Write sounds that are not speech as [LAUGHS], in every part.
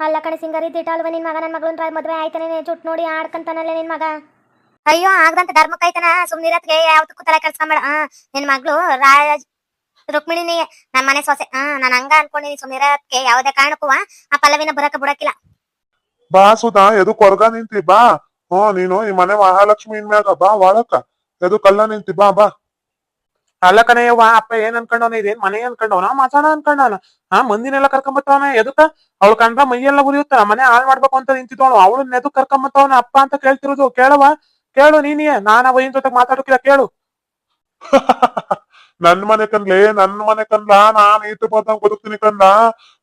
ಅಲ್ಲ ಕಣೆ ಸಿಂಗರಿ ತಿಟ್ಟಲ್ವ ನಿನ್ ಮಗ? ನನ್ನ ಮಗಳನ್ನ ಮದ್ವೆ ಆಯ್ತಾನೆ ಚುಟ್ ನೋಡಿ ಆಡ್ಕಂತಾನಲ್ಲ ನಿನ್ ಮಗ. ಅಯ್ಯೋ ಆಗದಂತ ಧರ್ಮಕ್ಕೈತನ ಸುಮ್ನಿರತ್ಗೆ ಯಾವ್ದಕ್ಕೂ ತಲೆ ಕೆಡ್ಸ್ಕೊಂಬೇಡ. ಆ ನಿನ್ ಮಗಳು ರಾಜ್ ರುಕ್ಮಿಣಿನಿ ನನ್ ಮನೆ ಸೊಸೆ. ಆ ನಾನ್ ಹಂಗ ಅನ್ಕೊಂಡಿನಿ ಸುಮ್ನಿರತ್ಗೆ ಯಾವ್ದೇ ಕಾರಣಕ್ಕೂ ಆ ಪಲ್ಲವಿನ ಬರಕ ಬಿಡಕಿಲ್ಲ ಬಾ ಸುಧಾ ಎದು ಕೊರ್ಗ ನಿಂತಿ? ಬಾ. ಹ್ಮ್ ನೀನು ಈ ಮನೆ ಮಹಾಲಕ್ಷ್ಮಿ ಇನ್ಮ್ಯಾಗ ಬಾ ಒಳಕ ಎದು ಕಲ್ಲ ನಿಂತಿ? ಬಾ ಬಾ. ಅಲ್ಲ ಕಣಯ್ಯವ್ವ ಅಪ್ಪ ಏನ್ ಅನ್ಕೊಂಡವನ, ಇದೇನ್ ಮನೆ ಅನ್ಕೊಂಡವನ ಮಾತಾಡ ಅನ್ಕೊಂಡವನ. ಆ ಮಂದಿನೆಲ್ಲ ಕರ್ಕೊಂಬತ್ತವನ ಎದಕ ಅವಳು ಕಂಡ್ರ ಮೈಯೆಲ್ಲ ಉರಿಯುತ್ತ, ಮನೆ ಹಾಳ್ ಮಾಡ್ಬೇಕು ಅಂತ ನಿಂತಿದ್ದವಳು ಅವಳು ಎದಕ್ ಕರ್ಕೊಂಬತ್ತವನ, ಅಪ್ಪ ಅಂತ ಕೇಳ್ತಿರೋದು? ಕೇಳವ ಕೇಳು ನೀನೇ ನಾನ ವೈನ್ ಜೊತೆ ಮಾತಾಡೋಕಿಲ್ಲ, ಕೇಳು. [LAUGHS] ನನ್ ಮನೆ ಕನ್ಲೆ ನನ್ ಮನೆ ಕನ್ಲ ನಾನ್ ಈತ ಬದ್ನ ಬದುಕ್ತೀನಿ ಕನ್ಲ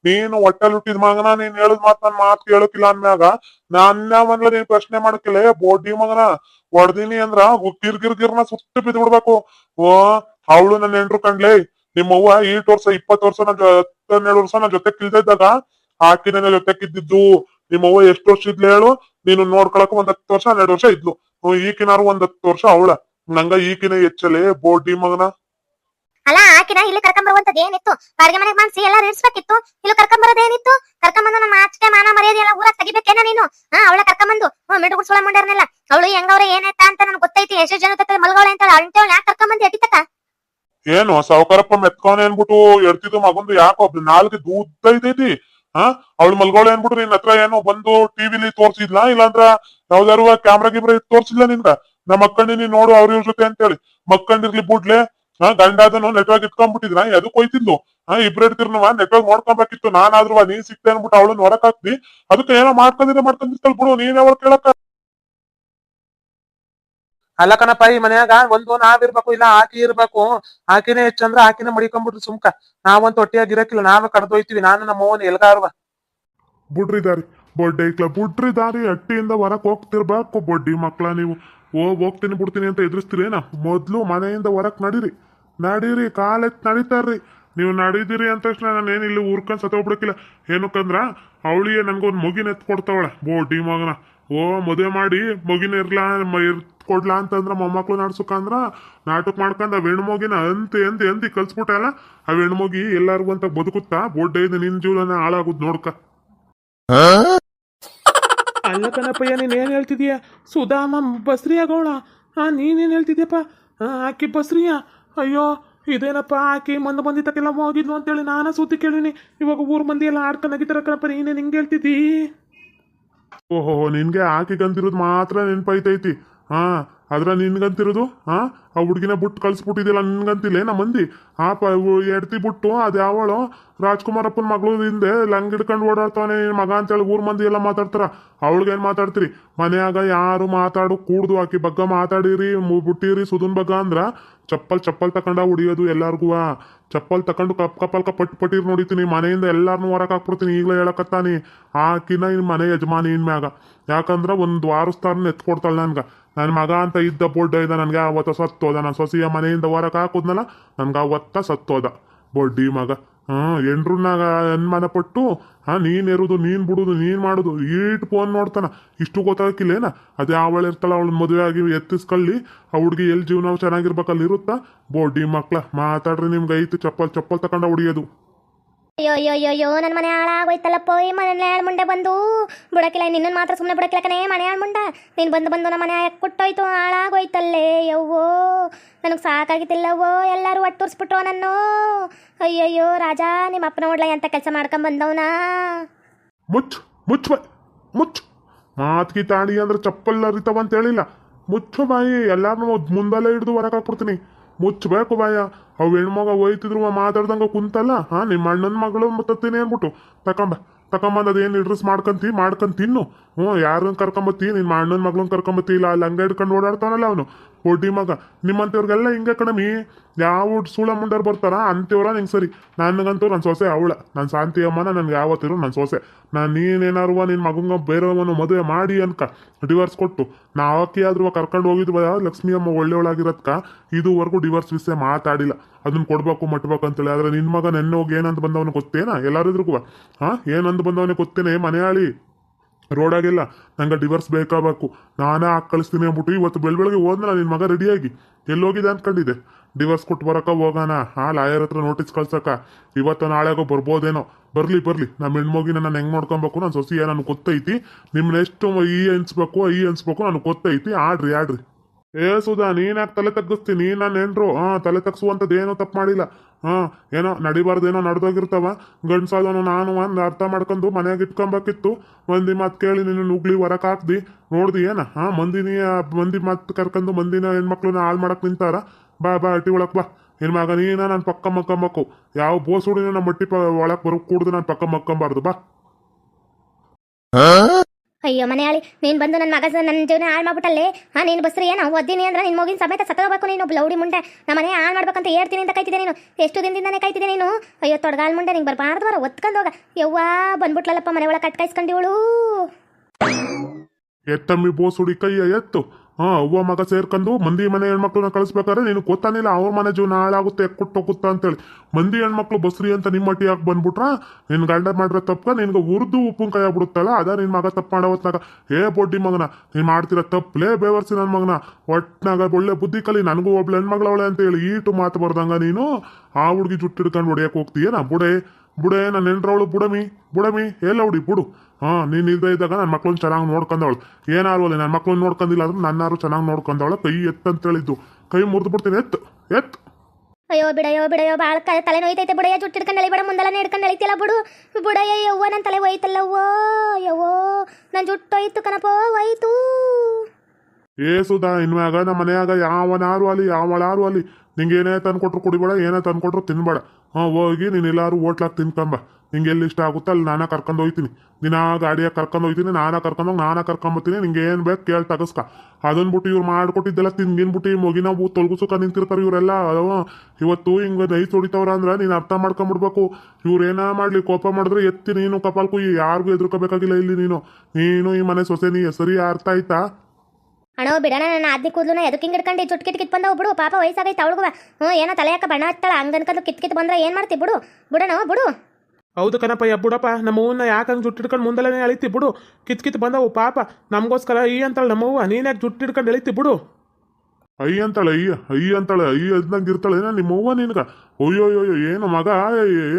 ನೀನು ಹೊಟ್ಟೆಲ್ ಹುಟ್ಟಿದ ಮಗನ, ನೀನ್ ಹೇಳುದ್ ಮಾತ್ ನನ್ ಮಾತ್ ಕೇಳೋಕಿಲ್ಲ ಅಂದ್ಮ್ಯಾಗ. ನನ್ನ ಮನ್ಲ ನೀನ್ ಪ್ರಶ್ನೆ ಮಾಡಕಿಲ್ಲ ಬೋಡಿ ಮಗನ, ಹೊಡ್ದಿನಿ ಅಂದ್ರ ಗಿರ್ ಗಿರ್ ಗಿರ್ನ ಬಿದ್ಬಿಡ್ಬೇಕು. ಓ ಅವಳು ನನ್ನ ಹೆಂಡ್ರು ಕಂಡ್ಲೆ ನಿಮ್ಮವ್ವ ಈಟ್ ವರ್ಷ ಇಪ್ಪತ್ ವರ್ಷ ನನ್ ಹತ್ತೆರಡು ವರ್ಷ ನನ್ ಜೊತೆ ಕಿಲ್ದಿದ್ದಾಗ, ಆಕಿ ನನ್ನ ಜೊತೆ ಇದ್ದಿದ್ದು ನಿಮ್ಮವ್ವ ಎಷ್ಟು ವರ್ಷ ಇದ್ಲು ಹೇಳು? ನೀನು ನೋಡ್ಕೊಳಕ್ ಒಂದ್ ಹತ್ತು ವರ್ಷ, ಹನ್ನೆರಡು ವರ್ಷ ಇದ್ಲು. ಈಕಿನಾರು ಒಂದ್ ಹತ್ತು ವರ್ಷ ಅವಳ. ನಂಗ ಈಕಿನ ಹೆಚ್ಚಲೆ ಬೋಡಿ ಮಗನ. ಅಲ್ಲ, ಆಕಿನ ಇಲ್ಲಿ ಕರ್ಕೊಂಬರುವಂತದ್ ಏನಿತ್ತು? ಬಾಡಿಗೆ ಮನೆಗೆ ಮನ್ಸಿ ಎಲ್ಲ ಇಡ್ಸ್ಬೇಕಿತ್ತು ಇಲ್ಲಿ ಕರ್ಕೊಂಬರೋದೇನಿತ್ತು ಕರ್ಕೊಂಬಂದು ನಮ್ಮ ಆಚೆ ಮಾನ ಮರ್ಯಾದೆ ಎಲ್ಲ ಊರಾಗ ತೆಗಿಬೇಕೇನ ನೀನು? ಹಾ, ಅವಳ ಕರ್ಕೊಂಬಂದು ಹ್ಮ್ ಮಿಡು ಗುಡ್ಸೋಳ ಮುಂಡರ್ನೆಲ್ಲ ಅವಳು ಹೆಂಗವ್ರ ಏನಾಯ್ತಾ ಅಂತ ನನ್ಗೆ ಗೊತ್ತೈತಿ. ಎಷ್ಟು ಜನ ಮಲ್ಗೋಳೆ ಅಂತ ಅಂಟೇವ್ ಯಾಕೆ ಕರ್ಕೊಂಬಂದು ಎಟ್ಟಿತಕ್ಕ ಏನು ಸಾವುಕಾರಪ್ಪ ಮೆತ್ಕೊಂಡ್ ಅನ್ಬಿಟ್ಟು ಎಡ್ತಿದ್ದು ಮಗಂದು ಯಾಕೋ ನಾಲ್ಕು ದೂದ್ದ ಇದೈತಿ ಹಾ? ಅವಳು ಮಲ್ಗೋಳ ಅನ್ಬಿಟ್ಟು ನಿನ್ ಹತ್ರ ಏನೋ ಬಂದು ಟಿವಿಲಿ ತೋರ್ಸಿದ್ಲಾ? ಇಲ್ಲಾಂದ್ರ ಯಾವ್ದಾರು ಕ್ಯಾಮ್ರಾ ಇದ್ ತೋರ್ಸಿಲ್ಲ ನಿನ್ಗ ನಮ್ಮ ಮಕ್ಕಂಡಿ ನೀನ್ ನೋಡು ಅವ್ರ ಇವ್ರ ಜೊತೆ ಅಂತೇಳಿ. ಮಕ್ಕಂಡಿರ್ಲಿ ಬುಡ್ಲೆ, ಹಾ? ಗಂಡಾದನು ನೆಟ್ವರ್ಕ್ ಇಟ್ಕೊಂಡ್ಬಿಟ್ಟಿದ್ರ ಎದಕ್ ಹೋಯ್ತಿದ್ಲು? ಹಾ? ಇಬ್ರು ಇಡ್ತಿರ್ನವ ನೆಟ್ವರ್ಕ್ ನೋಡ್ಕೊಬೇಕಿತ್ತು. ನಾನಾದ್ರೂ ನೀನ್ ಸಿಕ್ತೆ ಅನ್ಬಿಟ್ಟು ಹೊರಕ್ ಹಾಕ್ತಿ ಅದಕ್ಕೆ ಏನೋ ಮಾಡ್ಕೊಂಡಿದ್ರೆ ಮಾಡ್ಕೊಂಡಿರ್ತಲ್ ಬಿಡು, ನೀನ್ ಅವ್ರ ಕೇಳಕ್ಕ ಅಲ್ಲ ಕಣಪ್ಪ, ಈ ಮನ್ಯಾಗ ಒಂದು ನಾವಿರ್ಬೇಕು ಇಲ್ಲ ಆಕಿ ಇರ್ಬೇಕು, ಆಕಿನೇ ಹೆಚ್ಚಂದ್ರ ಆಕಿನೇ ಮಡಿಕೊಂಡ್ಬಿಟ್ರು ಸುಮ್ಕ. ನಾವಂತ ತೊಟ್ಟಿಯಾಗಿ ಇರಕಿಲ್ಲ ನಾವೇ ಕಡ್ದೊಯ್ತೀವಿ ನಾನು ನಮ್ಮ ಅವ್ವನ ಎಲ್ಗಾರ್ವ. ಬುಡ್ರಿ ದಾರಿ, ಬೊಡ್ಡೆ ಐಕ್ಲ, ಬುಡ್ರಿ ದಾರಿ, ಅಟ್ಟಿಯಿಂದ ಹೊರಕ್ ಹೋಗ್ತಿರ್ಬೇಕು, ಬೊಡ್ಡಿ ಮಕ್ಳ ನೀವು. ಓ, ಹೋಗ್ತೀನಿ, ಬಿಡ್ತೀನಿ ಅಂತ ಎದುರಿಸ್ತೀರೇನ? ಮೊದ್ಲು ಮನೆಯಿಂದ ಹೊರಕ್ ನಡೀರಿ. ನಡೀರಿ ಕಾಲೆತ್ ನಡೀತಾರ್ರಿ. ನೀವು ನಡೀದಿರಿ ಅಂತ ತಕ್ಷಣ ನಾನು ಏನಿಲ್ಲ ಊರ್ಕೊಂಡ್ ಸತ್ತೋಗ್ಬಿಡಕಿಲ್ಲ. ಏನಕ್ಕಂದ್ರ ಅವಳಿಗೆ ನನ್ಗೊಂದ್ ಮಗಿನ ಎತ್ ಕೊಡ್ತಾವಳೆ ಬೋಡಿ ಮಗನ. ಓ ಮದುವೆ ಮಾಡಿ, ಮಗಿನ ಇರ್ಲಾ ಇರ್, ಕೊಡ್ಲಾ ಅಂತಂದ್ರ ಮೊಮ್ಮಕ್ಳು ನಡ್ಸಕಂದ್ರ ನಾಟಕ ಮಾಡ್ಕೊಂಡ್ ಆ ಹೆಣ್ಮಗಿನ ಅಂತ ಎಂತ ಎಂತ ಕಲ್ಸ್ಬಿಟ್ಟಲ್ಲ ಆ ಹೆಣ್ಮಗಿ ಎಲ್ಲಾರ್ಗು ಅಂತ ಬದುಕುತ್ತಾ ಬೊಡ್ಡ ಇದು ನಿನ್ ಜೀವನ ಹಾಳಾಗುದ್ ನೋಡ್ಕ. [LAUGHS] ಅಲ್ಲ ಕಣಪ್ಪಯ್ಯ ನೀನ್ ಏನ್ ಹೇಳ್ತಿದೀಯ? ಸುಧಾಮ ಬಸ್ರಿ ಆಗೋಳ ಹಾ ನೀನೇನ್ ಹೇಳ್ತಿದ್ಯಪ್ಪ? ಆಕಿ ಬಸ್ರಿಯ. ಅಯ್ಯೋ, ಇದೇನಪ್ಪ, ಆಕಿ ಮಂದ ಮಂದಿ ತಕ್ಕೆಲ್ಲ ಅಂತ ಅಂತೇಳಿ ನಾನ ಸುದ್ದಿ ಕೇಳಿನಿ. ಇವಾಗ ಊರ್ ಮಂದಿ ಎಲ್ಲ ಆಡ್ಕೊಂಡಾಗಿತ್ತಾರ ಕಣಪ್ಪ ನೀನೇನ್ ಹಿಂಗ್ ಹೇಳ್ತಿದ್ದೀ? ಓಹೋ, ನಿನ್ಗೆ ಆಕೆಗಂತಿರೋದು ಮಾತ್ರ ನೆನ್ಪೈತೈತಿ. ಹಾ, ಅದ್ರ ನಿನ್ಗಂತಿರೋದು? ಹಾ, ಆ ಹುಡುಗಿನ ಬುಟ್ಟು ಕಳ್ಸಿಬಿಟ್ಟಿದ್ದಿಲ್ಲ ನಿನ್ಗಂತಿಲ್ಲ ನಮ್ಮ ಮಂದಿ? ಆ ಪ ಎಡ್ತಿ ಬಿಟ್ಟು, ಅದು ಯಾವಳು? ರಾಜ್ಕುಮಾರಪ್ಪನ ಮಗಳು ಹಿಂದೆ ಲಂಗ್ ಹಿಡ್ಕೊಂಡು ಓಡಾಡ್ತಾನೆ ನಿನ್ನ ಮಗ ಅಂತೇಳಿ ಊರ್ ಮಂದಿ ಎಲ್ಲ ಮಾತಾಡ್ತಾರ. ಅವಳಿಗೇನು ಮಾತಾಡ್ತೀರಿ? ಮನೆಯಾಗ ಯಾರು ಮಾತಾಡು, ಕೂಡ್ದು ಆಕಿ ಬಗ್ಗ ಮಾತಾಡಿರಿ, ಮು- ಸುದನ್ ಬಗ್ಗ ಅಂದ್ರ, ಚಪ್ಪಲ್ ಚಪ್ಪಲ್ ತಕೊಂಡ ಹೊಡಿಯೋದು ಎಲ್ಲಾರ್ಗೂ ಚಪ್ಪಲ್ ತಕೊಂಡು ಕಪ್ ಕಪಲ್ಕ ಪಟ್ ಪಟ್ಟಿರ್ ನೋಡಿತೀನಿ, ಮನೆಯಿಂದ ಎಲ್ಲಾರನ್ನೂ ಹೊರಗೆ ಹಾಕ್ಬಿಡ್ತೀನಿ, ಈಗಲೇ ಹೇಳಕತ್ತಾನಿ. ಆಕಿನ ಇನ್ ಮನೆ ಯಜಮಾನಿ ಇನ್ ಮ್ಯಾಗ. ಯಾಕಂದ್ರ ಒಂದ್ ವಾರಸ್ತಾರನ್ನ ಎತ್ಕೊಡ್ತಾಳ ನನ್ಗ. ನನ್ ಮಗ ಅಂತ ಇದ್ದ ಬೊಡ್ಡ ಇದ್ದ ನನ್ಗೆ ಅವತ್ತ ಸತ್ತೋದ. ನನ್ನ ಸೊಸೆಯ ಮನೆಯಿಂದ ಹೊರಗೆ ಹಾಕುದ್ನಲ್ಲ, ನನ್ಗ ಅವತ್ತ ಸತ್ತೋದ. ಬೊಡ್ಡಿ ಮಗ. ಹ್ಮ್ ಎಂಡ್ರನ್ನಾಗ ಅನುಮಾನ ಪಟ್ಟು ಹಾ, ನೀನ್ ನೀನ್ ಬಿಡುದು, ನೀನ್ ಮಾಡುದು, ಈಟ್ ಫೋನ್ ನೋಡ್ತಾನ. ಇಷ್ಟು ಗೊತ್ತಾಗಿಲ್ಲೇನ ಅದೇ ಅವಳ ಇರ್ತಾಳ, ಅವಳ ಮದುವೆ ಆಗಿ ಎತ್ತಿಸ್ಕೊಳ್ಳಿ, ಆ ಹುಡುಗಿ ಎಲ್ಲಿ ಜೀವನ ಚೆನ್ನಾಗಿರ್ಬೇಕಲ್ಲಿ ಇರುತ್ತಾ? ಬೋಡಿ ಮಕ್ಳ, ಮಾತಾಡ್ರಿ ನಿಮ್ಗೆ ಐತಿ ಚಪ್ಪಲ್ ಚಪ್ಪಲ್ ತಕೊಂಡ ಹೊಡಿಯೋದು ಅಯ್ಯೋ ಅಯ್ಯೋ ಅಯ್ಯೋ ಅಯ್ಯೋ ನನ್ನ ಮನೆ ಹಾಳಾಗೋಯ್ತಲ್ಲಪ್ಪ ಈ ಮನೆ ಹಾಳು ಮುಂಡೆ ಬಂದು. ಬಿಡಕಿಲ್ಲ ನಿನ್ನನ್ನು ಮಾತ್ರ ಸುಮ್ಮನೆ ಬಿಡಕಿಲ್ಲ ಕಣೇ ಮನೆ ಹಾಳು ಮುಂಡ. ನೀನು ಬಂದು ಬಂದು ನಮ್ಮ ಮನೆ ಕೊಟ್ಟೋಯ್ತು, ಹಾಳಾಗೋಯ್ತಲ್ಲೇ, ಯವ್ವೋ. ನನಗೆ ಸಾಕಾಗಿತ್ತಿಲ್ಲವೋ ಎಲ್ಲರೂ ಒಟ್ಟುರ್ಸ್ಬಿಟ್ರು ನನ್ನ. ಅಯ್ಯಯ್ಯೋ, ರಾಜ ನಿಮ್ಮ ಅಪ್ಪನ ನೋಡ್ಲ ಅಂತ ಕೆಲಸ ಮಾಡ್ಕೊಂಡ್ ಬಂದವನಾ? ಮುಚ್ಚು ಮುಚ್ಚು ಮುಚ್ಚ್. ಮಾತ್ಗಿ ತಾಣಿ ಅಂದ್ರೆ ಚಪ್ಪಲ್ ಅರಿತಾವ ಅಂತ ಹೇಳಿಲ್ಲ ಮುಚ್ಚು ಬಾಯಿ ಎಲ್ಲಾರನ್ನೂ ಮುಂದಲ್ಲೇ ಹಿಡಿದು ಹೊರಗೆ ಹಾಕ್ಬಿಡ್ತೀನಿ. ಮುಚ್ಚಬೇಕು ಬಾಯ ಅವು ಹೆಣ್ಮಗ ಹೋಯ್ತಿದ್ರು ಮಾತಾಡ್ದಂಗ ಕುಂತಲ್ಲ. ಹಾ ನಿಮ್ಮ ಅಣ್ಣನ ಮಗಳು ತತ್ತೀನಿ ಅಂದ್ಬಿಟ್ಟು. ತಕೊಂಬ ತಕೊಂಬಂದು ಅದೇನು ಇಡ್ರೆಸ್ ಮಾಡ್ಕೊಂತಿ ಮಾಡ್ಕೊಂಡ್ ತಿನ್ನು ಹ್ಞೂ, ಯಾರನ್ನ ಕರ್ಕೊಂಬತ್ತಿ ನಿಮ್ಮ ಅಣ್ಣನ ಮಗಳನ್ನ ಕರ್ಕೊಂಬತ್ತಿ, ಇಲ್ಲ ಅಲ್ಲಿ ಹಂಗೆ ಹಿಡ್ಕೊಂಡು ಓಡಾಡ್ತಾನಲ್ಲ ಅವನು. ಹೊಡಿ ಮಗ, ನಿಮ್ಮಂಥವ್ರಿಗೆಲ್ಲ ಹಿಂಗೆ ಕಣಮಿ. ಯಾವ ಸುಳ ಮುಂಡರ್ ಬರ್ತಾರ? ಅಂಥವ್ರ ನಿಂಗೆ ಸರಿ? ನನಗಂತೂ ನನ್ನ ಸೊಸೆ ಅವಳ. ನನ್ನ ಶಾಂತಿ ಅಮ್ಮನ ನನ್ಗೆ ಯಾವತ್ತಿರು ನನ್ನ ಸೊಸೆ. ನಾನು ನೀನೇನಾರುವ ನಿನ್ನ ಮಗಂಗ ಬೇರೆಯವನು ಮದುವೆ ಮಾಡಿ ಅನ್ಕ. ಡಿವರ್ಸ್ ಕೊಟ್ಟು. ನಾವಕ್ಕಿ ಆದ್ರೂ ಕರ್ಕೊಂಡು ಹೋಗಿದ್ವ ಲಕ್ಷ್ಮಿ ಅಮ್ಮ ಒಳ್ಳೆಯವಳಾಗಿರತ್ಕ ಇದುವರೆಗೂ ಡಿವರ್ಸ್ ವಿಷಯ ಮಾತಾಡಿಲ್ಲ. ಅದನ್ನ ಕೊಡ್ಬೇಕು, ಮಟ್ಬೇಕು ಅಂತೇಳಿ. ಆದರೆ ನಿನ್ನ ಮಗ ನೆನ್ನೆ ಹೋಗಿ ಏನಂತ ಬಂದವನು ಗೊತ್ತೇನಾ? ಎಲ್ಲರಿದ್ರಿಗೂ ಹಾಂ ಏನಂತ ಬಂದವನಿಗೆ ಗೊತ್ತೇನೆ? ಮನೆಯಾಳಿ. ರೋಡಾಗಿಲ್ಲ ನಂಗೆ ಡಿವರ್ಸ್ ಬೇಕಾಗಬೇಕು. ನಾನೇ ಹಾಕಿ ಕಳಿಸ್ತೀನಿ ಅಂದ್ಬಿಟ್ಟು ಇವತ್ತು ಬೆಳ್ ಬೆಳಗ್ಗೆ ಹೋದ್ನಲ್ಲ ನಿನ್ನ ಮಗ ರೆಡಿಯಾಗಿ ಎಲ್ಲೋಗಿದೆ ಅಂದ್ಕೊಂಡಿದ್ದೆ ಡಿವರ್ಸ್ ಕೊಟ್ಟು ಬರಕ ಹೋಗೋಣ. ಆ ಲಾಯರ್ ಹತ್ರ ನೋಟಿಸ್ ಕಳ್ಸೋಕ. ಇವತ್ತು ನಾಳೆಗೋ ಬರ್ಬೋದೇನೋ. ಬರಲಿ ಬರಲಿ. ನಮ್ಮ ಹೆಣ್ಮಗಿನ ನಾನು ಹೆಂಗೆ ನೋಡ್ಕೊಬೇಕು? ನನ್ನ ಸೊಸಿ ನನಗೆ ಗೊತ್ತೈತಿ. ನಿಮ್ನ ಎಷ್ಟು ಈ ಎನ್ಸ್ಬೇಕು ಈ ಎನ್ಸ್ಬೇಕು ನನಗೆ ಗೊತ್ತೈತಿ. ಆಡ್ರಿ ಆಡ್ರಿ. ಏ ಸುಧಾ, ನೀನು ಯಾಕೆ ತಲೆ ತಗ್ಗಿಸ್ತೀನಿ ನಾನು ಏನ್ರು ಹಾ ತಲೆ ತಗ್ಸುವಂಥದ್ದು ಏನೋ ತಪ್ಪು ಮಾಡಿಲ್ಲ. ಹಾ ಏನೋ ನಡಿಬಾರ್ದೇನೋ ನಡೆದೋಗಿರ್ತಾವ. ಗಂಡ್ಸಾದವನು ನಾನು ಒಂದು ಅರ್ಥ ಮಾಡ್ಕೊಂಡು ಮನೆಯಾಗ ಇಟ್ಕೊಂಬೇಕಿತ್ತು. ಮಂದಿ ಮಾತು ಕೇಳಿ ನೀನು ನುಗ್ಲಿ ಹೊರಕ್ ಹಾಕ್ದಿ. ನೋಡ್ದಿ ಏನ? ಹಾ, ಮಂದಿನಿ ಮಂದಿ ಮಾತು ಕರ್ಕೊಂಡು ಮಂದಿನ ಹೆಣ್ಮಕ್ಳನ್ನ ಹಾಳು ಮಾಡಕ್ ನಿಂತಾರ. ಬಾ ಬಾ ಅಟ್ಟಿ ಒಳಕ್ ಬಾ. ಏನ್ ಮಗ, ನೀನ ನಾನು ಪಕ್ಕ ಮಕ್ಕಂಬಕು. ಯಾವ ಬೋಸ್ ಹುಡುಗಿನ ನಮ್ಮ ಮಟ್ಟಿ ಪ ಒಳಕ್ ಬರೋ ಕೂಡ್ದು ನಾನು ಪಕ್ಕ ಮಕ್ಕಂಬಾರ್ದು. ಬಾ. ಅಯ್ಯೋ, ಮನೆಯಾಳಿ, ನೀನು ಬಂದು ನನ್ನ ಮಗಸ ನನ್ನ ಜೀವನ ಹಾಳು ಮಾಡ್ಬಿಟ್ಟಲ್ಲೇ? ಹಾಂ ನೀನು ಬಸ್ರಿ ಏನು ಒದ್ದೀನಿ ಅಂದ್ರೆ ನಿನ್ನ ಮಗಿನ ಸಮೇತ ಸತ್ತೋಗ್ಬೇಕು ನೀನು ಬ್ಲೌಡಿ ಮುಂಡೆ. ನಮ್ಮ ಮನೆ ಹಾಳು ಮಾಡ್ಬೇಕಂತ ಹೇಳ್ತೀನಿ ಅಂತ ಕಾಯ್ತಿದ್ದೆ ನೀನು. ಎಷ್ಟು ದಿನದಿಂದನೇ ಕಾಯ್ತಿದ್ದೆ ನೀನು? ಅಯ್ಯೋ, ತೊಡಗಾಲ್ ಮುಂಡೆ, ನಿಂಗೆ ಬರಬಾರ್ದು ಬರ ಒತ್ಕೊಂಡು ಹೋಗ. ಯವ್ವಾ, ಬಂದ್ಬಿಟ್ಲಲ್ಲಪ್ಪ ಮನೆ ಒಳಗೆ ಕಟ್ಕಾಯಿಸ್ಕೊಂಡಿವಳು ಎತ್ತಮ್ಮಿ ಬೋಸುಡಿ ಕೈಯ ಎತ್ತು. ಹಾ, ಅವ್ವ ಮಗ ಸೇರ್ಕೊಂಡು ಮಂದಿ ಮನೆ ಹೆಣ್ಮಕ್ಳನ್ನ ಕಳಿಸ್ಬೇಕಾದ್ರೆ ನೀನು ಗೊತ್ತಾನಿಲ್ಲ ಅವ್ರ ಮನೆ ಜೀವನ ಹಾಳಾಗುತ್ತೆ ಕೊಟ್ಟೋಗುತ್ತಾ ಅಂತೇಳಿ. ಮಂದಿ ಹೆಣ್ಮಕ್ಳು ಬಸ್ರಿ ಅಂತ ನಿಮ್ಮ ಮಟ್ಟಿಯಾಗಿ ಬಂದ್ಬಿಟ್ರ, ನಿನ್ ಗಂಡ ಮಾಡಿರೋ ತಪ್ಪ ನಿನ್ಗೆ ಉರ್ದು ಕೈ ಆಗ್ಬಿಡುತ್ತಲ್ಲ, ಅದ ನಿನ್ ಮಗ ತಪ್ಪು ಮಾಡೋ ಹೇ ಏ ಬೊಡ್ಡಿ ಮಗನ, ನೀನ್ ಮಾಡ್ತಿರೋ ತಪ್ಪಲೇ ಬೇವರ್ಸಿ ನನ್ನ ಮಗನ. ಒಟ್ನಾಗ ಒಳ್ಳೆ ಬುದ್ಧಿ ಕಲಿ, ನನಗೂ ಒಬ್ಳು ಹೆಣ್ಮಗಳವಳೆ ಅಂತ ಹೇಳಿ ಈಟು ಮಾತು ಬರ್ದಂಗ ನೀನು. ಆ ಹುಡುಗಿ ಜುಟ್ಟಿಡ್ಕೊಂಡು ಹಿಡ್ಕೊಂಡು ಹೋಗ್ತೀಯ ನಾ ಬುಡೆ. ಬುಡೆ ನನ್ನ ಹೆಂಡ್ರವಳು ಬುಡಮಿ ಬುಡಮಿ, ಎಲ್ಲ ಹುಡಿ, ಬುಡು. ಹಾ, ನೀನು ಇದ್ದೇ ಇದ್ದಾಗ ನನ್ನ ಮಕ್ಳನ್ನ ಚೆನ್ನಾಗಿ ನೋಡ್ಕೊಂಡವಳು ಅಲ್ಲ ನನ್ನ ಮಕ್ಳನ್ನ ನೋಡ್ಕೊಂಡಿಲ್ಲ ಅಂದ್ರೆ ನನ್ನಾರು ಚೆನ್ನಾಗಿ ನೋಡ್ಕೊಂಡವಳ ಕೈ ಎತ್ತು ಅಂತ ಹೇಳಿದ್ದು. ಕೈ ಮುರಿದು ಬಿಡ್ತೀನಿ ಎತ್ತು ಎತ್ತು ಅಯ್ಯೋ, ಬಿಡಯ್ಯೋ ಬಿಡಯ್ಯೋ ಭಾಳ ಕ, ತಲೆ ನೋಯ್ತೈತೆ ಬಿಡಯ್ಯ. ಜುಟ್ಟು ಹಿಡ್ಕೊಂಡು ಎಳಿಬೇಡ ಮುಂದೆಲ್ಲ ಹಿಡ್ಕೊಂಡು ಎಳಿತಿಲ್ಲ ಬಿಡು. ಬಿಡಯ್ಯ ಯವ್ವ ನನ್ನ ತಲೆ ಹೋಯ್ತಲ್ಲವ್ವೋ. ಯವ್ವೋ ನನ್ನ ಜುಟ್ಟು ಹೋಯ್ತು ಕಣಪೋ ಹೋಯ್ತು. ಏ ಸುಧಾ ಇನ್ಮ್ಯಾಗ ನಮ್ಮ ಮನೆಯಾಗ ಯಾವನಾರು ಅಲ್ಲಿ, ಯಾವಳಾರು ಅಲ್ಲಿ, ನಿಂಗೆ ಏನೇ ತಂದ್ಕೊಟ್ರು ಕುಡಿಬೇಡ, ಏನೇ ತಂದ್ಕೊಟ್ರು ತಿನ್ಬೇಡ. ಹಾಂ, ಹೋಗಿ ನೀನು ಎಲ್ಲಾರು ಹೋಟ್ಲಾಗ ತಿನ್ಕೊಂಬ. ನಿಂಗೆ ಎಲ್ಲಿ ಇಷ್ಟ ಆಗುತ್ತೆ ಅಲ್ಲಿ ನಾನೇ ಕರ್ಕೊಂಡು ಹೋಗ್ತೀನಿ ದಿನಾ ಗಾಡಿಯಾಗ ಕರ್ಕೊಂಡು ಹೋಗ್ತೀನಿ ನಾನಾ ಕರ್ಕೊಂಡೋಗಿ ನಾನೇ ಕರ್ಕೊಂಬತ್ತೀನಿ ನಿಂಗೆ ಏನು ಬೇಕು ಕೇಳಿ ತಗಸ್ಕ. ಅದನ್ನ ಬಿಟ್ಟು ಇವ್ರು ಮಾಡ್ಕೊಟ್ಟಿದ್ದೆಲ್ಲ ತಿನ್ಗಿನ್ಬಿಟ್ಟು ಮೊಗಿನ ಬೂ ತೊಳ್ಗುಸುಕ ನಿಂತಿರ್ತಾರೆ ಇವರೆಲ್ಲ. ಇವತ್ತು ಹಿಂಗೆ ನೈಸ್ ಹೊಡಿತವ್ರ ಅಂದ್ರೆ ನೀನು ಅರ್ಥ ಮಾಡ್ಕೊಂಬಿಡ್ಬೇಕು. ಇವ್ರು ಏನೋ ಮಾಡಲಿ, ಕೋಪ ಮಾಡಿದ್ರೆ ಎತ್ತಿ ನೀನು ಕಪಾಲ್ಕು, ಯಾರಿಗೂ ಎದುರ್ಕೋಬೇಕಾಗಿಲ್ಲ ಇಲ್ಲಿ ನೀನು. ನೀನು ಈ ಮನೆ ಸೊಸೆ, ನೀ ಸರಿ ಅರ್ಥ ಆಯ್ತಾ? ಅಣ್ಣ ಬಿಡಣ ನನ್ನ ಆದ್ನಿ ಕೂದ್ಲುನ ಎದಕ್ಕೆ ಹಿಂಗೆ ಹಿಡ್ಕೊಂಡು? ಜುಟ್ಟು ಕಿತ್ ಕಿತ್ ಬಂದವು ಬಿಡು ಪಾಪ ವಯಸ್ಸಾಗೈತೆ ಅವಳಿಗೂ. ಹ್ಞೂ ಏನೋ ತಲೆ ಯಾಕೆ ಬಣ್ಣ ಹತ್ತಾಳ ಹಂಗನ್ಕಂದು ಕಿತ್ ಕಿತ್ ಬಂದ್ರೆ ಏನು ಮಾಡ್ತಿ ಬಿಡು? ಬಿಡಣ ಬಿಡು. ಹೌದು ಕಣಪ್ಪ ಬುಡಪ್ಪ ನಮ್ಮವ್ವನ್ನ ಯಾಕೆ ಹಂಗೆ ಜುಟ್ಟು ಹಿಡ್ಕೊಂಡು ಅಳಿತಿ ಬಿಡು. ಕಿತ್ ಕಿತ್ ಬಂದವು ಪಾಪ. ನಮಗೋಸ್ಕರ ಈ ಅಂತಾಳೆ ನಮ್ಮವ್ವ ನೀನು ಯಾಕೆ ಜುಟ್ಟು ಹಿಡ್ಕೊಂಡು ಎಳಿತಿ ಬಿಡು. ಅಯ್ಯ ಅಂತಾಳೆ ಅಯ್ಯ ಅಯ್ಯ ಅಂತಾಳೆ ಅಯ್ಯ ಅದ್ನಂಗೆ ಇರ್ತಾಳೆ ಏನ ನಿಮ್ಮ ಅವ್ವ ನಿನ್ಗ? ಅಯ್ಯೋ ಅಯ್ಯೋ ಏನು ಮಗ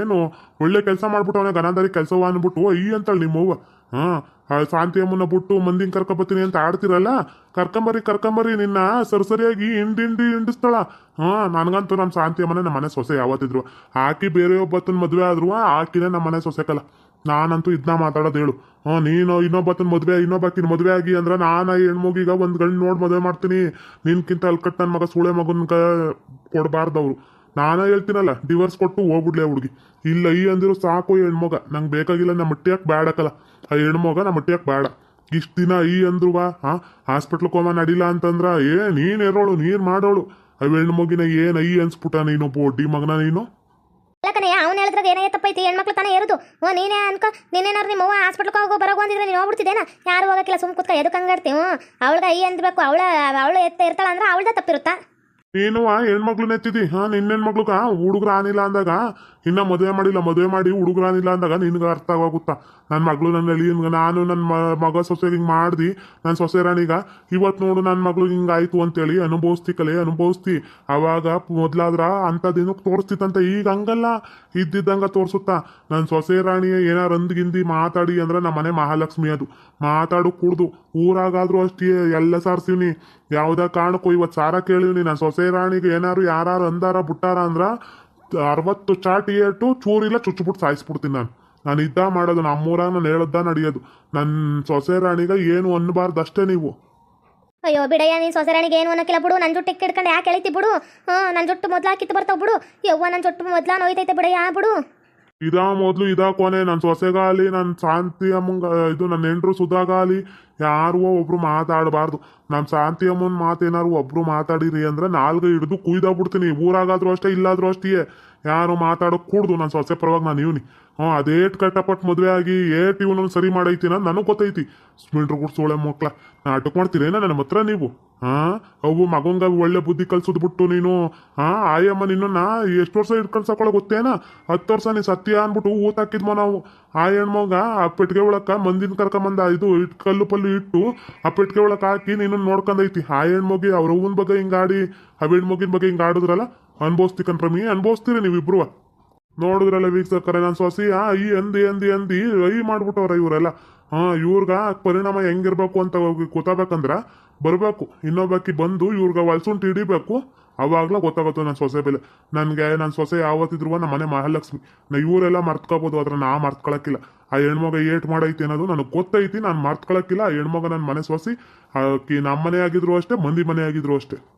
ಏನು ಒಳ್ಳೆ ಕೆಲಸ ಮಾಡ್ಬಿಟ್ಟವನೆ ಗನಾಂದರಿ ಕೆಲಸವ ಅಂದ್ಬಿಟ್ಟು ಅಯ್ಯ ಅಂತಾಳೆ ನಿಮ್ಮ ಅವ್ವ. ಹಾ ಆ, ಶಾಂತಿ ಅಮ್ಮನ ಬಿಟ್ಟು ಮಂದಿನ ಕರ್ಕೊಂಬತ್ತೀನಿ ಅಂತ ಆಡ್ತಿರಲ್ಲ? ಕರ್ಕೊಂಬರಿ ಕರ್ಕೊಂಬರಿ ನಿನ್ನ ಸರಿಸರಿಯಾಗಿ ಹಿಂಡಿ ಹಿಂಡಿ, ಹಿಂಡಿಸ್ತಾಳ. ಹಾ, ನನಗಂತೂ ನಮ್ಮ ಶಾಂತಿ ಅಮ್ಮನೆ ನಮ್ಮ ಮನೆ ಸೊಸೆ ಯಾವತ್ತಿದ್ರು. ಆಕಿ ಬೇರೆ ಒಬ್ಬತ್ತನ ಮದುವೆ ಆದ್ರು ಆಕಿನೇ ನಮ್ಮ ಮನೆ ಸೊಸೆಕಲ್ಲ ಕಲ. ನಾನಂತೂ ಇದನ್ನ ಮಾತಾಡೋದು ಹೇಳು. ಹಾ, ನೀನು ಇನ್ನೊಬ್ಬತ್ತನ ಮದುವೆ, ಇನ್ನೊಬ್ಬಾಕಿನ ಮದುವೆ ಆಗಿ ಅಂದ್ರೆ ನಾನು ಹೆಣ್ಮಗೀಗ ಒಂದು ಗಂಡು ನೋಡಿ ಮದುವೆ ಮಾಡ್ತೀನಿ. ನಿನ್ಕಿಂತ ಅಲ್ಕಟ್ ನನ್ನ ಮಗ ಸೂಳೆ ಮಗನ ಕ ಕೊಡಬಾರ್ದವ್ರು. ನಾನೇ ಹೇಳ್ತೀನಲ್ಲ ಡಿವರ್ಸ್ ಕೊಟ್ಟು ಹೋಗ್ಬಿಡ್ಲಿ ಹುಡುಗಿ. ಇಲ್ಲ, ಈ ಅಂದಿರು ಸಾಕು ಹೆಣ್ಮಗ. ನಂಗೆ ಬೇಕಾಗಿಲ್ಲ ನಮ್ಮ ಮಟ್ಟಿಯಾಕ್ ಬೇಡಕಲ್ಲ ಆ ಹೆಣ್ಮಗ ನಮ್ಮ ಮಟ್ಟಿಯಾಕ್ ಬೇಡ. ಇಷ್ಟು ದಿನ ಈ ಅಂದ್ರುವಾ ಹಾ ಹಾಸ್ಪಿಟ್ಲ್ ಕೋಮ ನಡಿಲ್ಲ ಅಂತಂದ್ರ ಏ ನೀನು ಇರೋಳು ನೀನ್ ಮಾಡೋಳು. ಆ ಹೆಣ್ಮಗಿನ ಏನ್ ಐ ಅನ್ಸ್ಬಿಟ್ಟ ನೀನು ಬೋಡಿ ಮಗನ ನೀನು? ಕಣಯ್ಯ ಅವ್ನು ಹೇಳಿದ್ರಾಗ ಏನೇ ತಪ್ಪೈತಿ ಹೆಣ್ಮಕ್ಳು ತಾನೇ ಇರೋದು ಓ ನೀನೇ ಅನ್ಕೊ ನೀನೇನಾರು ನಿಮ್ಮ ಅವ್ವ ಹಾಸ್ಪಿಟ್ಲ್ಗೆ ಹೋಗೋ ಬರೋಗು ಅಂದಿದ್ರೆ ನೀನು ಹೋಗ್ಬಿಡ್ತಿದ್ದೇನ? ಯಾರು ಹೋಗಕ್ಕಿಲ್ಲ ಸುಮ್ ಕುತ್ಕ ಎದಕ್ಕೆ ಹಂಗಾಡ್ತಿ ಹ್ಞೂ ಅವಳಿಗೆ ಐ ಅಂದ್ಬೇಕು ಅವಳ ಅವಳು ಎತ್ತ ಇರ್ತಾಳ ಅಂದ್ರೆ ಅವಳ್ದೇ ತಪ್ಪಿರುತ್ತಾ? ನೀನು ಆ ಹೆಣ್ಮಕ್ಳು ನೆತ್ತಿದಿ ಹಾ ನಿನ್ನ ಹೆಣ್ಮಕ್ಳುಗ ಹುಡುಗ್ರ ಆನಿಲ್ಲ ಅಂದಾಗ ಇನ್ನ ಮದುವೆ ಮಾಡಿಲ್ಲ ಮದುವೆ ಮಾಡಿ ಹುಡುಗ್ರ ಆನಿಲ್ಲ ಅಂದಾಗ ನಿನ್ಗೆ ಅರ್ಥ ಆಗೋಗುತ್ತಾ? ನನ್ನ ಮಗಳು ನನ್ನ ಎಲ್ಲಿ ನಾನು ನನ್ನ ಮಗ ಸೊಸೆ ಹಿಂಗೆ ಮಾಡ್ದಿ ನನ್ನ ಸೊಸೆ ರಾಣಿಗ ಇವತ್ತು ನೋಡು ನನ್ನ ಮಗಳು ಹಿಂಗೆ ಆಯ್ತು ಅಂತೇಳಿ ಅನುಭವಿಸ್ತಿ ಕಲೆ, ಅನುಭವಿಸ್ತಿ. ಅವಾಗ ಮೊದ್ಲಾದ್ರ ಅಂಥದ್ದೇನು ತೋರಿಸ್ತಿತ್ತಂತ, ಈಗ ಹಂಗಲ್ಲ. ಇದ್ದಿದ್ದಂಗ ತೋರಿಸುತ್ತಾ. ನನ್ನ ಸೊಸೆ ರಾಣಿ ಏನಾರು ಅಂದ್ಗಿಂದಿ ಮಾತಾಡಿ ಅಂದ್ರೆ ನಮ್ಮ ಮನೆ ಮಹಾಲಕ್ಷ್ಮಿ ಅದು. ಮಾತಾಡು ಕುಡ್ದು. ಊರಾಗಾದ್ರೂ ಅಷ್ಟೇ, ಎಲ್ಲ ಸಾರ್ಸೀನಿ ಯಾವುದೇ ಕಾರಣಕ್ಕೂ ಇವತ್ತು ಸಾರ ಕೇಳಿದೀನಿ ನನ್ನ ಸೊಸೆ ರಾಣಿಗೆ ಏನಾರು ಯಾರು ಅಂದಾರ, ಬಿಟ್ಟಾರ ಅಂದ್ರೆ, ಅರವತ್ತು ಚಾಟ್ ಏಟು ಚೂರಿಲ್ಲ ಚುಚ್ಚಿಬಿಟ್ಟು ಸಾಯಿಸ್ಬಿಡ್ತೀನಿ ನಾನು. ನಾನು ಇದ್ದ ಮಾಡೋದು ನಮ್ಮೂರಾಗ ನಾನು ಹೇಳದ್ದ ನಡೆಯೋದು. ನನ್ನ ಸೊಸೆ ರಾಣಿಗ ಏನು ಅನ್ನಬಾರ್ದು ಅಷ್ಟೇ ನೀವು. ಅಯ್ಯೋ ಬಿಡಯ್ಯ ನೀನು ಸೊಸೆರಾಣಿಗೆ ಏನು ಅನ್ನಕ್ಕಿಲ್ಲ ಬಿಡು. ನನ್ನ ಜುಟ್ಟು ಇಟ್ಕೊಂಡು ಯಾಕೆ ಎಳಿತಿ ಬಿಡು? ಹ್ಞೂ ನನ್ನ ಜುಟ್ಟು ಮೊದ್ಲು ಹಾಕಿತ್ತು ಬರ್ತಾವ ಬಿಡು. ಯವ್ವ ನನ್ನ ಜುಟ್ಟು ಮೊದ್ಲ ನೋಯ್ತೈತೆ ಬಿಡಯ್ಯ ಬಿಡು. ಇದಾ ಮೊದಲು ಇದಾ ಕೊನೆ. ನನ್ನ ಸೊಸೆಗಾಲಿ ನನ್ನ ಶಾಂತಿ ಅಮ್ಮಂಗ ಇದು ನನ್ನ ಹೆಂಡ್ರು ಸುಧಾಗಾಲಿ ಯಾರು ಒಬ್ರು ಮಾತಾಡಬಾರ್ದು. ನನ್ನ ಶಾಂತಿ ಅಮ್ಮನ ಮಾತೇನಾರು ಒಬ್ರು ಮಾತಾಡಿರಿ ಅಂದ್ರೆ ನಾಲ್ಗೆ ಹಿಡಿದು ಕುಯ್ದಾಗ್ಬಿಡ್ತೀನಿ ಊರಾಗಾದ್ರೂ ಅಷ್ಟೇ ಇಲ್ಲಾದ್ರೂ ಅಷ್ಟೇ ಯಾರು ಮಾತಾಡೋಕ್ ಕೂಡ್ದು ನನ್ನ ಸೊಸೆ ಪರವಾಗಿ ನಾನು ಇವನಿ. ಹ್ಞೂ ಅದೇಟ್ ಕಟ್ಟಪಟ್ಟು ಮದುವೆ ಆಗಿ ಏಟ್ ಇವನನ್ನು ಸರಿ ಮಾಡೈತಿ ನಾನು ನನಗೆ ಗೊತ್ತೈತಿ. ಸ್ಪಿಂಡ್ರ್ ಗುಡ್ ಸೋಳೆ ಮಕ್ಳ. ನಾಟಕ ಮಾಡ್ತೀರೇನ ನನ್ನ ಹತ್ರ ನೀವು? ಹಾ, ಅವು ಮಗಂಗ ಒಳ್ಳೆ ಬುದ್ಧಿ ಕಲ್ಸದ್ ಬಿಟ್ಟು ನೀನು. ಹಾ, ಆಯಮ್ಮ ನಿನ್ನ ಎಷ್ಟು ವರ್ಷ ಇಟ್ಕೊಂಡು ಸಾಕೊಳ ಗೊತ್ತೇನ? ಹತ್ತು ವರ್ಷ ನೀ ಸತ್ಯ ಅನ್ಬಿಟ್ಟು ಊತ ನಾವು. ಆ ಹೆಣ್ಮಗ ಆ ಪೆಟ್ಗೆ ಒಳಕ ಮಂದಿನ ಕರ್ಕೊಂಬಂದ ಇದು ಇಟ್ ಕಲ್ಲು ಪಲ್ಲು ಇಟ್ಟು ಆ ಪೆಟ್ಟಿಗೆ ಒಳಕ ಹಾಕಿ ನೀನು ನೋಡ್ಕೊಂಡೈತಿ ಆ ಹೆಣ್ಮಗಿ ಅವ್ರ ಹೂವಿನ ಬಗ್ಗೆ ಹಿಂಗಾಡಿ, ಆ ಹೆಣ್ಮಗಿನ ಬಗ್ಗೆ ಹಿಂಗಾಡಿದ್ರಲ್ಲ? ಆಡಿದ್ರಲ್ಲ ಅನ್ಭವಿಸ್ತಿಕನ್ರಮಿ ಅನ್ಭವಿಸ್ತೀರಿ ನೀವಿಬ್ರು ನೋಡಿದ್ರಲ್ಲ ವೀಕ್ಷಕರೇ ನಾನು ಸೊಸಿ, ಆ, ಈ ಅಂದಿ ಅಂದಿ ಅಂದಿ ಐ ಮಾಡ್ಬಿಟ್ಟವ್ರ ಇವರೆಲ್ಲ. ಹಾ ಇವ್ರಿಗ ಪರಿಣಾಮ ಹೆಂಗಿರ್ಬೇಕು ಅಂತ ಹೋಗಿ ಗೊತ್ತಾಗ್ಬೇಕಂದ್ರ ಬರ್ಬೇಕು. ಇನ್ನೊಬ್ಬಾಕಿ ಬಂದು ಇವ್ರಿಗೆ ಹೊಲ್ಸುಂಟು ಹಿಡಿಬೇಕು. ಅವಾಗ್ಲ ಗೊತ್ತಾಗುತ್ತೆ ನನ್ನ ಸೊಸೆ ಬೆಲೆ. ನನಗೆ ನನ್ನ ಸೊಸೆ ಯಾವತ್ತಿದ್ರು ನಮ್ಮ ಮನೆ ಮಹಾಲಕ್ಷ್ಮಿ. ನಾ ಇವರೆಲ್ಲ ಮರ್ತ್ಕೋಬೋದು, ಆದ್ರೆ ನಾ ಮರ್ತ್ಕೊಳಕ್ಕಿಲ್ಲ. ಆ ಹೆಣ್ಮಗ ಏಟ್ ಮಾಡೈತಿ ಅನ್ನೋದು ನನಗೆ ಗೊತ್ತೈತಿ, ನಾನು ಮರ್ತ್ಕೊಳಕ್ಕಿಲ್ಲ. ಆ ಹೆಣ್ಮಗ ನನ್ನ ಮನೆ ಸೊಸಿ, ಆಕಿ ನಮ್ಮ ಮನೆ ಆಗಿದ್ರು ಅಷ್ಟೇ, ಮಂದಿ ಮನೆ ಆಗಿದ್ರು ಅಷ್ಟೇ.